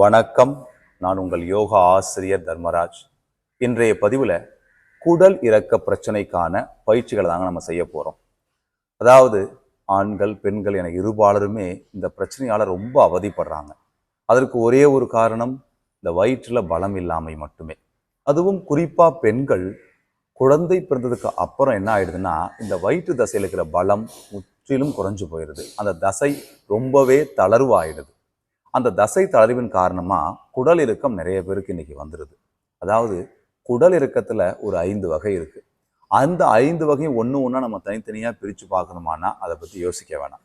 வணக்கம். நான் உங்கள் யோகா ஆசிரியர் தர்மராஜ். இன்றைய பதிவில் குடல் இறக்க பிரச்சனைக்கான பயிற்சிகளை தாங்க நம்ம செய்ய போகிறோம் அதாவது ஆண்கள் பெண்கள் என இருபாலருமே இந்த பிரச்சனையால் ரொம்ப அவதிப்படுறாங்க. அதற்கு ஒரே ஒரு காரணம் இந்த வயிற்றில் பலம் இல்லாமை மட்டுமே. அதுவும் குறிப்பாக பெண்கள் குழந்தை பிறந்ததுக்கு அப்புறம் என்ன ஆயிடுதுன்னா இந்த வயிற்று தசையில் இருக்கிற பலம் முற்றிலும் குறைஞ்சு போயிடுது அந்த தசை ரொம்பவே தளர்வாயிடுது. அந்த தசை தளர்வின் காரணமாக குடல் இறுக்கம் நிறைய பேருக்கு இன்னைக்கு வந்துடுது அதாவது குடல் இறுக்கத்தில் ஒரு ஐந்து வகை இருக்குது அந்த ஐந்து வகையும் ஒன்று ஒன்றா நம்ம தனித்தனியாக பிரித்து பார்க்கணுமானா அதை பற்றி யோசிக்க வேணாம்.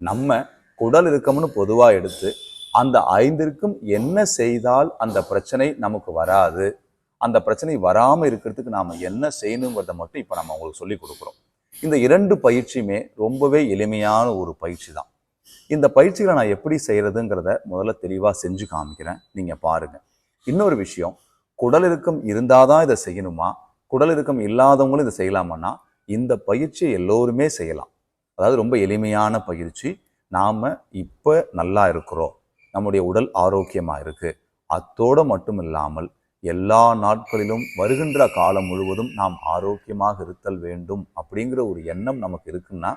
நம்ம குடல் இறுக்கம்னு பொதுவாக எடுத்து அந்த ஐந்திற்கும் என்ன செய்தால் அந்த பிரச்சனை நமக்கு வராது அந்த பிரச்சனை வராமல் இருக்கிறதுக்கு நாம் என்ன செய்யணுங்கிறத மட்டும் இப்போ நம்ம உங்களுக்கு சொல்லி கொடுக்குறோம். இந்த இரண்டு பயிற்சியுமே ரொம்பவே எளிமையான ஒரு பயிற்சி தான். இந்த பயிற்சிகளை நான் எப்படி செய்கிறதுங்கிறத முதல்ல தெளிவாக செஞ்சு காமிக்கிறேன். நீங்கள் பாருங்கள் இன்னொரு விஷயம் குடல் இறுக்கம் இருந்தாதான் இதை செய்யணுமா? குடல் இறுக்கம் இல்லாதவங்களும் இதை செய்யலாமான்னா இந்த பயிற்சியை எல்லோருமே செய்யலாம். அதாவது ரொம்ப எளிமையான பயிற்சி. நாம் இப்போ நல்லா இருக்கிறோம். நம்முடைய உடல் ஆரோக்கியமாக இருக்குது அத்தோடு மட்டும் இல்லாமல் எல்லா நாட்களிலும் வருகின்ற காலம் முழுவதும் நாம் ஆரோக்கியமாக இருத்தல் வேண்டும் அப்படிங்கிற ஒரு எண்ணம் நமக்கு இருக்குன்னா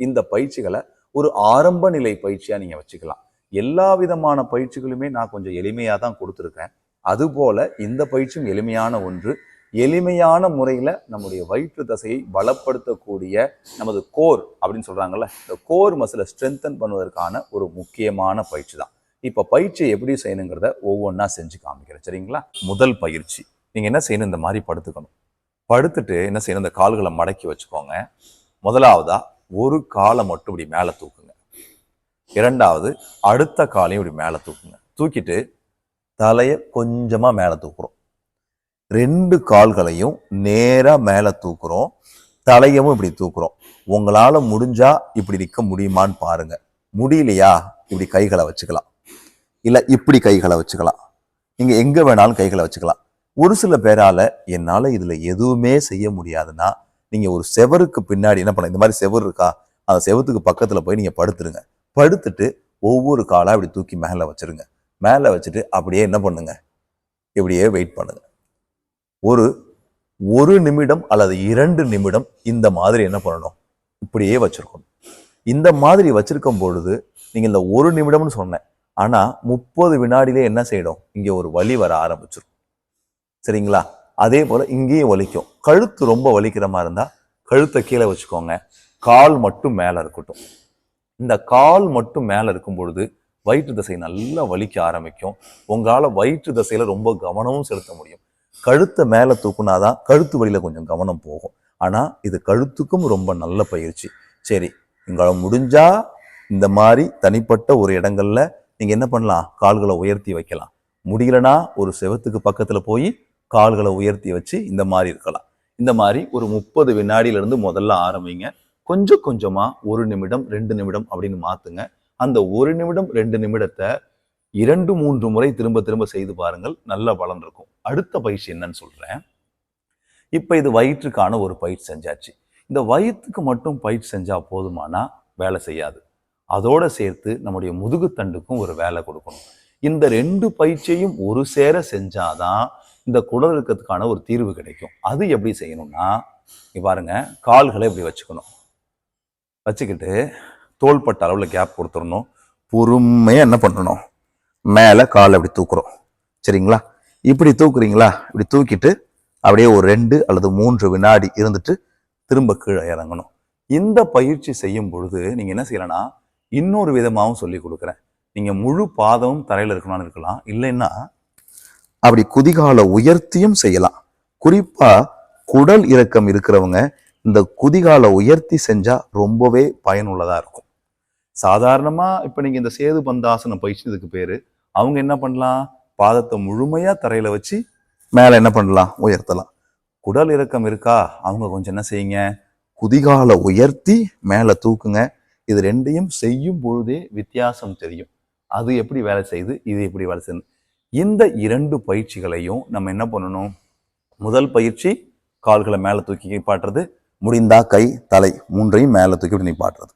இந்த பயிற்சிகளை ஒரு ஆரம்ப நிலை பயிற்சியாக நீங்கள் வச்சுக்கலாம். எல்லா விதமான பயிற்சிகளுமே நான் கொஞ்சம் எளிமையாக தான் கொடுத்துருக்கேன். அதுபோல இந்த பயிற்சியும் எளிமையான ஒன்று. எளிமையான முறையில் நம்முடைய வயிற்று தசையை பலப்படுத்தக்கூடிய நமது கோர் அப்படின்னு சொல்கிறாங்கல்ல இந்த கோர் மசிலை ஸ்ட்ரென்தன் பண்ணுவதற்கான ஒரு முக்கியமான பயிற்சி தான். இப்போ பயிற்சியை எப்படி செய்யணுங்கிறத ஒவ்வொன்றா செஞ்சு காமிக்கிறேன். சரிங்களா? முதல் பயிற்சி. நீங்கள் என்ன செய்யணும்? இந்த மாதிரி படுத்துக்கணும். படுத்துட்டு என்ன செய்யணும்? இந்த கால்களை மடக்கி வச்சுக்கோங்க. முதலாவதாக ஒரு காலை மட்டும் இப்படி மேலே தூக்குங்க. இரண்டாவது அடுத்த காலையும் இப்படி மேலே தூக்குங்க. தூக்கிட்டு தலையை கொஞ்சமாக மேலே தூக்குறோம். ரெண்டு கால்களையும் நேராக மேலே தூக்குறோம். தலையவும் இப்படி தூக்குறோம். உங்களால் முடிஞ்சா இப்படி நிற்க முடியுமான்னு பாருங்க. முடியலையா? இப்படி கைகளை வச்சுக்கலாம். இல்லை இப்படி கைகளை வச்சுக்கலாம். நீங்கள் எங்கே வேணாலும் கைகளை வச்சுக்கலாம். ஒரு சில பேரால் என்னால் இதில் எதுவுமே செய்ய முடியாதுன்னா நீங்கள் ஒரு செவருக்கு பின்னாடி என்ன பண்ண இந்த மாதிரி செவர் இருக்கா? அந்த செவத்துக்கு பக்கத்தில் போய் நீங்கள் படுத்துருங்க. படுத்துட்டு ஒவ்வொரு காலாக இப்படி தூக்கி மேலே வச்சுருங்க. மேலே வச்சுட்டு அப்படியே என்ன பண்ணுங்க? இப்படியே வெயிட் பண்ணுங்க. ஒரு ஒரு நிமிடம் அல்லது இரண்டு நிமிடம் இந்த மாதிரி என்ன பண்ணணும்? இப்படியே வச்சுருக்கணும். இந்த மாதிரி வச்சுருக்கும் பொழுது நீங்கள் இந்த ஒரு நிமிடம்னு சொன்னேன். ஆனால் முப்பது வினாடியிலே என்ன செய்யணும்? இங்கே ஒரு வலி வர ஆரம்பிச்சிடும் சரிங்களா? அதே போல் இங்கேயும் வலிக்கும். கழுத்து ரொம்ப வலிக்கிற மாதிரி இருந்தால் கழுத்தை கீழே வச்சுக்கோங்க. கால் மட்டும் மேலே இருக்கட்டும். இந்த கால் மட்டும் மேலே இருக்கும் பொழுது வயிற்று தசை நல்லா வலிக்க ஆரம்பிக்கும். உங்களால் வயிற்று தசையில் ரொம்ப கவனமும் செலுத்த முடியும். கழுத்தை மேலே தூக்குனாதான் கழுத்து வழியில் கொஞ்சம் கவனம் போகும். ஆனால் இது கழுத்துக்கும் ரொம்ப நல்ல பயிற்சி. சரி உங்களால் முடிஞ்சால் இந்த மாதிரி தனிப்பட்ட ஒரு இடங்களில் நீங்கள் என்ன பண்ணலாம்? கால்களை உயர்த்தி வைக்கலாம். முடியலனா ஒரு செவத்துக்கு பக்கத்தில் போய் கால்களை உயர்த்தி வச்சு இந்த மாதிரி இருக்கலாம். இந்த மாதிரி ஒரு முப்பது வினாடியிலிருந்து முதல்ல ஆரம்பிங்க. கொஞ்சம் கொஞ்சமா ஒரு நிமிடம் ரெண்டு நிமிடம் அப்படின்னு மாத்துங்க. அந்த ஒரு நிமிடம் ரெண்டு நிமிடத்தை இரண்டு மூன்று முறை திரும்ப திரும்ப செய்து பாருங்கள். நல்ல பலன் இருக்கும். அடுத்த பயிற்சி என்னன்னு சொல்றேன். இப்போ இது வயிற்றுக்கான ஒரு பயிற்சி செஞ்சாச்சு. இந்த வயிற்றுக்கு மட்டும் பயிற்சி செஞ்சால் போதுமானா? வேலை செய்யாது. அதோடு சேர்த்து நம்முடைய முதுகுத்தண்டுக்கும் ஒரு வேலை கொடுக்கணும். இந்த ரெண்டு பயிற்சியையும் ஒரு சேர செஞ்சாதான் இந்த குடல் இறுக்கத்துக்கான ஒரு தீர்வு கிடைக்கும். அது எப்படி செய்யணும்னா நீ பாருங்க கால்களை இப்படி வச்சுக்கணும். வச்சுக்கிட்டு தோள்பட்ட அளவில் கேப் கொடுத்துடணும். பொறுமையாக என்ன பண்ணணும்? மேலே காலை அப்படி தூக்குறோம். சரிங்களா? இப்படி தூக்குறீங்களா? இப்படி தூக்கிட்டு அப்படியே ஒரு ரெண்டு அல்லது மூன்று வினாடி இருந்துட்டு திரும்ப கீழே இறங்கணும். இந்த பயிற்சி செய்யும் பொழுது நீங்கள் என்ன செய்யலைன்னா இன்னொரு விதமாகவும் சொல்லி கொடுக்குறேன். நீங்கள் முழு பாதமும் தரையில் இருக்கணும்னு இருக்கலாம். இல்லைன்னா அப்படி குதிகால உயர்த்தியும் செய்யலாம். குறிப்பா குடல் இறக்கம் இருக்கிறவங்க இந்த குதிகால உயர்த்தி செஞ்சா ரொம்பவே பயனுள்ளதா இருக்கும். சாதாரணமா இப்ப நீங்க இந்த சேது பந்தாசனம் பயிற்சி இதுக்கு பேரு அவங்க என்ன பண்ணலாம்? பாதத்தை முழுமையா தரையில வச்சு மேல என்ன பண்ணலாம்? உயர்த்தலாம். குடல் இறக்கம் இருக்கா? அவங்க கொஞ்சம் என்ன செய்யுங்க? குதிகால உயர்த்தி மேல தூக்குங்க. இது ரெண்டையும் செய்யும் பொழுதே வித்தியாசம் தெரியும். அது எப்படி வேலை செய்யுது? இது எப்படி வேலை செய்யுது? இந்த இரண்டு பயிற்சிகளையும் நம்ம என்ன பண்ணணும்? முதல் பயிற்சி கால்களை மேலே தூக்கி நிப்பாட்டுறது முடிந்தா கை தலை மூன்றையும் மேலே தூக்கி இப்படி நிப்பாட்டுறது.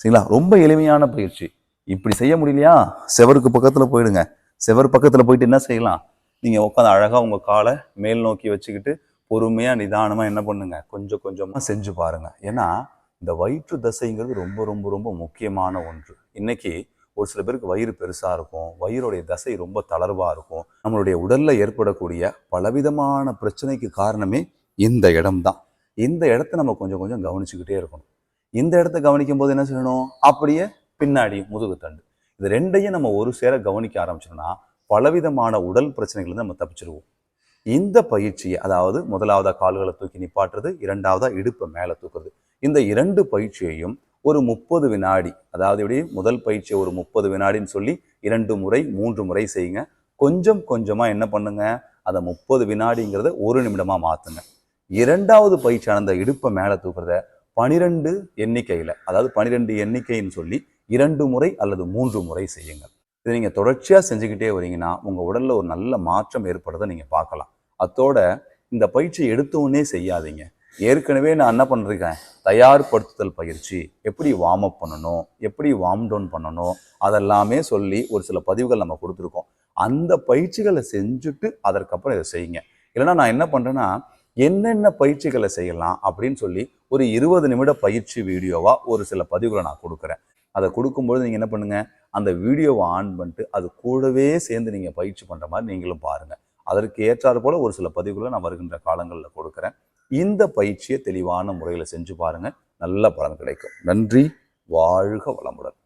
சரிங்களா? ரொம்ப எளிமையான பயிற்சி. இப்படி செய்ய முடியலையா? செவருக்கு பக்கத்தில் போயிடுங்க. செவர் பக்கத்தில் போயிட்டு என்ன செய்யலாம்? நீங்கள் உட்காந்து அழகாக உங்கள் காலை மேல் நோக்கி வச்சுக்கிட்டு பொறுமையாக நிதானமாக என்ன பண்ணுங்க? கொஞ்சம் கொஞ்சமாக செஞ்சு பாருங்கள் ஏன்னா இந்த வயிற்று தசைங்கிறது ரொம்ப ரொம்ப ரொம்ப முக்கியமான ஒன்று. இன்னைக்கு ஒரு சில பேருக்கு வயிறு பெருசாக இருக்கும். வயிறுடைய தசை ரொம்ப தளர்வாக இருக்கும். நம்மளுடைய உடலில் ஏற்படக்கூடிய பலவிதமான பிரச்சனைக்கு காரணமே இந்த இடம்தான் இந்த இடத்த நம்ம கொஞ்சம் கொஞ்சம் கவனிச்சுக்கிட்டே இருக்கணும். இந்த இடத்த கவனிக்கும் போது என்ன செய்யணும்? அப்படியே பின்னாடி முதுகுத்தண்டு இது ரெண்டையும் நம்ம ஒரு சேர கவனிக்க ஆரம்பிச்சோம்னா பலவிதமான உடல் பிரச்சனைகள் நம்ம தப்பிச்சிருவோம். இந்த பயிற்சியை அதாவது முதலாவதாக கால்களை தூக்கி நிப்பாட்டுறது இரண்டாவதாக இடுப்பை மேலே தூக்குறது. இந்த இரண்டு பயிற்சியையும் ஒரு முப்பது வினாடி அதாவது இப்படி முதல் பயிற்சியை ஒரு முப்பது வினாடின்னு சொல்லி இரண்டு முறை மூன்று முறை செய்யுங்க. கொஞ்சம் கொஞ்சமாக என்ன பண்ணுங்க அதை முப்பது வினாடிங்கிறத ஒரு நிமிடமாக மாற்றுங்க இரண்டாவது பயிற்சியான அந்த இடுப்பை மேலே தூக்குறத பனிரெண்டு எண்ணிக்கையில் அதாவது பனிரெண்டு எண்ணிக்கைன்னு சொல்லி இரண்டு முறை அல்லது மூன்று முறை செய்யுங்க. இதை நீங்கள் தொடர்ச்சியாக செஞ்சுக்கிட்டே வரீங்கன்னா உங்கள் உடலில் ஒரு நல்ல மாற்றம் ஏற்படுறதை நீங்கள் பார்க்கலாம். அத்தோட இந்த பயிற்சியை எடுத்தோடனே செய்யாதீங்க. ஏற்கனவே நான் என்ன பண்ணிருக்கேன்? தயார்படுத்துதல் பயிற்சி. எப்படி வார்ம் அப் பண்ணணும்? எப்படி வார்ம் டவுன் பண்ணணும்? அதெல்லாமே சொல்லி ஒரு சில பதிவுகள் நம்ம கொடுத்துருக்கோம். அந்த பயிற்சிகளை செஞ்சுட்டு அதற்கப்புறம் இதை செய்யுங்க. இல்லைன்னா நான் என்ன பண்ணுறேன்னா என்னென்ன பயிற்சிகளை செய்யலாம் அப்படின்னு சொல்லி ஒரு இருபது நிமிட பயிற்சி வீடியோவாக ஒரு சில பதிவுகளை நான் கொடுக்குறேன். அதை கொடுக்கும்பொழுது நீங்கள் என்ன பண்ணுங்கள் அந்த வீடியோவை ஆன் பண்ணிட்டு அது கூடவே சேர்ந்து நீங்கள் பயிற்சி பண்ணுற மாதிரி நீங்களும் பாருங்கள் அதற்கு ஏற்றாறு போல் ஒரு சில பதிவுகளை நான் வருகின்ற காலங்களில் கொடுக்குறேன். இந்த பயிற்சியை தெளிவான முறையில் செஞ்சு பாருங்கள் நல்ல பலன் கிடைக்கும். நன்றி. வாழ்க வளமுடன்.